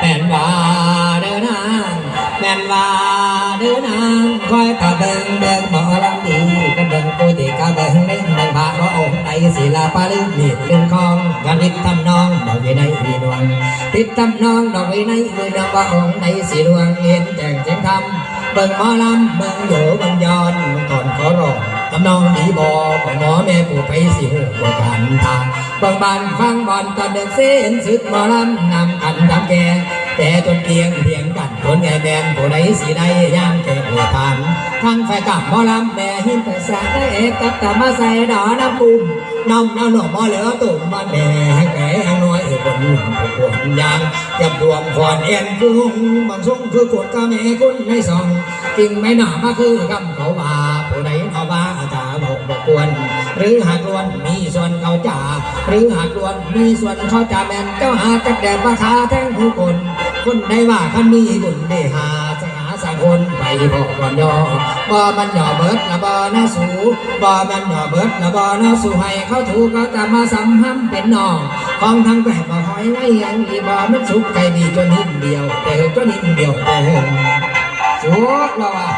แม่นว่าเด้อนางแม่นว่าเด้อนางคอยตะเบิงเบิงหมอลำดีกันเบิงกูติกะเบิงเล่นเบิงพระพระองค์ไตศิลาปาลึกมีดลึงคองกันนิดทำนองดอกวินัยมีดวงติดทำนองดอกวินัยมีดวงว่าองค์ไตสีดวงเห็นแจงแจงธรรมเบิงหมอลำเบิงโยเบิงย ร้องทำนองดีบอของหมอแม่ผู้ไปสิหูกว่ากันทางบางบานฟังบอลตอนเดินเส้นสึกหมอลำนำกันทำแกแต่จนเพียงเพียงกันคนแก่แบนผู้ใดสีใดย่างเกิดหัวทานทั้งไฟกับหมอลำแม่หินแต่สาเอกกับตามาใส่ดอน้ำปุ่มน้องน้องหนุ่มมอเหลือตุ่มบ้านแดงแก่น้อยคนหนุ่มคนยางจับดวงฟอนเอ็นคือหงบางทรงคือกดกะแม่คุณไม่ส่องจริงไม่หนามาคือกำเขาว่า กวรหรือหากลวนมีส่วนเขาจ่าหรือหากลวนมีส่วนเขาจ่าแมนเจ้าหาจักแดดราคาแท่งผู้คน คนได้ว่าคันมีบุญได้หาจะหาสักคนไปบอกก่อนย่อบ่มันย่อเบิดละบ่นะสูบ่มันย่อเบิดละบ่นะสูให้เขาถูกเขาตามมาสัมพันเป็นน้องของทั้งแปดบ่หอยไว้ยังอีบ่มันสุขใครดีจนหินเดียว แต่จนหินเดียวแต่สุขแล้วว่า